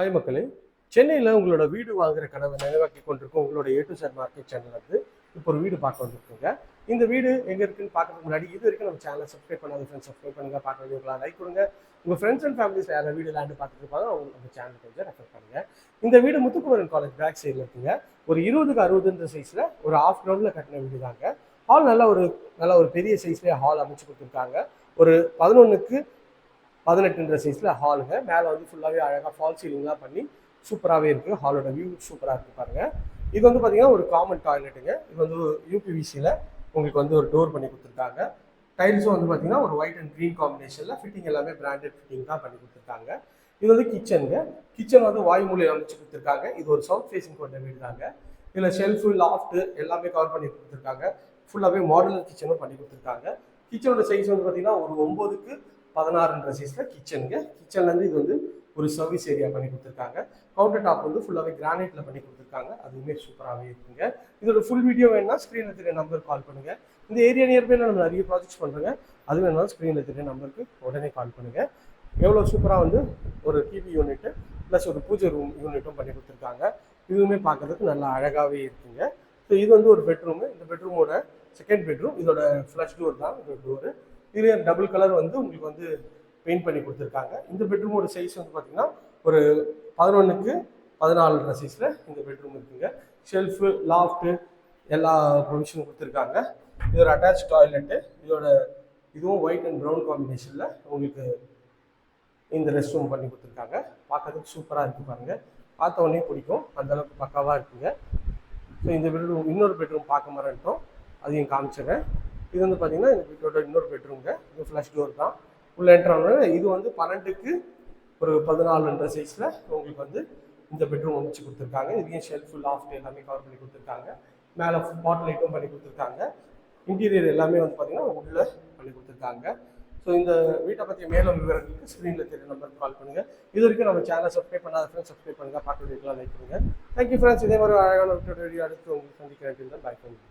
Hi மக்களே. சென்னையில் உங்களோட வீடு வாங்குற கனவை நினைவாக்கி கொண்டிருக்கும் உங்களோட A to sir market channel வந்து இப்போ ஒரு வீடு பார்க்க வந்திருக்குங்க. இந்த வீடு எங்கே இருக்குன்னு பார்க்கறதுக்கு முன்னாடி இது வரைக்கும் நம்ம சேனலை சப்ஸ்கிரைப் பண்ணாத ஃப்ரெண்ட்ஸ் சப்ஸ்கிரைப் பண்ணுங்க. பார்க்க வேண்டியவங்களா லைக் கொடுங்க. உங்கள் ஃப்ரெண்ட்ஸ் அண்ட் ஃபேமிலிஸ் யாராவது வீடு லேண்டு பார்த்துட்டு இருப்பாங்க அவங்க நம்ம சேனல் கொஞ்சம் ரெஃபர் பண்ணுங்க. இந்த வீடு முத்துக்குமரன் காலேஜ் பேக் சைடில் இருக்குங்க. ஒரு இருபதுக்கு அறுபதுன்ற சைஸில் ஒரு ஆஃப் கிரவுண்டில் கட்டின வீடு தாங்க. ஹால் நல்லா ஒரு நல்ல ஒரு பெரிய சைஸ்லேயே ஹால் அமைச்சு கொடுத்துருக்காங்க. ஒரு பதினொன்றுக்கு பதினெட்டுன்ற சைஸில் ஹாலுங்க மேலே வந்து ஃபுல்லாகவே அழகாக ஃபால் சீலிங்லாம் பண்ணி சூப்பராகவே இருக்குது ஹாலோட வியூ சூப்பராக இருக்குது பாருங்கள் இது வந்து பார்த்தீங்கன்னா ஒரு காமன் டாய்லெட்டுங்க இது வந்து யூபிவிசியில் உங்களுக்கு வந்து ஒரு டோர் பண்ணி கொடுத்துருக்காங்க. டைல்ஸும் வந்து பார்த்தீங்கன்னா ஒரு ஒயிட் அண்ட் க்ரீன் காம்பினேஷனில் ஃபிட்டிங் எல்லாமே பிராண்டட் ஃபிட்டிங் தான் பண்ணி கொடுத்துருக்காங்க. இது வந்து கிச்சனுங்க கிச்சன் வந்து வாயுமொழி அமைச்சு கொடுத்துருக்காங்க. இது ஒரு சவுத் ஃபேஸிங் கொண்ட வீடு தாங்க. இதில் ஷெல்ஃபு லாஃப்ட்டு எல்லாமே கவர் பண்ணி கொடுத்துருக்காங்க. ஃபுல்லாகவே மாடலர் கிச்சனும் பண்ணி கொடுத்துருக்காங்க. கிச்சனோட சைஸ் வந்து பார்த்தீங்கன்னா ஒரு ஒம்போதுக்கு பதினாறுன்ற சைஸில் கிச்சனுங்க கிச்சன்லேருந்து இது வந்து ஒரு சர்வீஸ் ஏரியா பண்ணி கொடுத்துருக்காங்க. கவுண்டர் டாப் வந்து ஃபுல்லாகவே கிரானைட்டில் பண்ணி கொடுத்துருக்காங்க. அதுவுமே சூப்பராகவே இருக்குங்க. இதோட ஃபுல் வீடியோ வேணும்னா ஸ்க்ரீனில் தெரிய நம்பர் கால் பண்ணுங்கள் இந்த ஏரியா நியர்பைல நம்ம நிறைய ப்ராஜெக்ட்ஸ் பண்ணுறோங்க அது வேணாலும் ஸ்க்ரீனில் தெரிய நம்பருக்கு உடனே கால் பண்ணுங்கள் எவ்வளோ சூப்பராக வந்து ஒரு டிவி யூனிட்டு ப்ளஸ் ஒரு பூஜை ரூம் யூனிட்டும் பண்ணி கொடுத்துருக்காங்க. இதுவுமே பார்க்கறதுக்கு நல்லா அழகாகவே இருக்குங்க. ஸோ இது வந்து ஒரு பெட்ரூமு இந்த பெட்ரூமோட செகண்ட் பெட்ரூம் இதோட ஃப்ளஷ் டோர் தான். இதோட டோரு இது டபுள் கலர் வந்து உங்களுக்கு வந்து பெயிண்ட் பண்ணி கொடுத்துருக்காங்க. இந்த பெட்ரூமோட சைஸ் வந்து பார்த்தீங்கன்னா ஒரு பதினொன்றுக்கு பதினாலு சைஸில் இந்த பெட்ரூம் இருக்குங்க. ஷெல்ஃபு லாஃப்ட்டு எல்லா ப்ரொவிஷனும் கொடுத்துருக்காங்க. இது ஒரு அட்டாச் டாய்லெட்டு இதோட இதுவும் ஒயிட் அண்ட் ப்ரௌன் காம்பினேஷனில் உங்களுக்கு இந்த ரெஸ்ட் ரூம் பண்ணி கொடுத்துருக்காங்க. பார்க்கறதுக்கு சூப்பராக இருக்குது பாருங்கள் பார்த்த உடனே பிடிக்கும். அந்தளவுக்கு பக்காவாக இருக்குங்க. ஸோ இந்த பெட்ரூம் இன்னொரு பெட்ரூம் பார்க்க மறந்துட்டோம் அதையும் காமிச்சிடுறேன் இது வந்து பார்த்தீங்கன்னா இந்த வீட்டோட இன்னொரு பெட்ரூம்ங்க இது ஃப்ளஷ் டோர் தான். உள்ளே என்ட்ரான இது வந்து பன்னெண்டுக்கு ஒரு பதினாலுன்ற சைஸில் உங்களுக்கு வந்து இந்த பெட்ரூம் அமைச்சு கொடுத்துருக்காங்க. இதுலேயும் ஷெல்ஃபு லாஃப்ட் எல்லாமே கவர் பண்ணி கொடுத்துருக்காங்க. மேலே பாட்டில் லைட்டும் பண்ணி கொடுத்துருக்காங்க. இன்டீரியர் எல்லாமே வந்து பார்த்தீங்கன்னா உள்ளே பண்ணி கொடுத்துருக்காங்க. ஸோ இந்த வீட்டை பற்றிய மேலும் விவரங்களுக்கு ஸ்க்ரீனில் தெரிய நம்பருக்கு கால் பண்ணுங்கள் இது வரைக்கும் நம்ம சேனல் சப்ஸ்கிரைப் பண்ணாத ஃப்ரெண்ட்ஸ் சப்ஸ்கிரைப் பண்ணுங்கள் பார்க்க வீடியோலாம் லைக் பண்ணுங்கள் தேங்க்யூ ஃப்ரெண்ட்ஸ் இதே மாதிரி அழகான வீட்டோட வீடியோ அடுத்து உங்களுக்கு சந்திக்கிறேன். பாய் பண்ணுங்கள்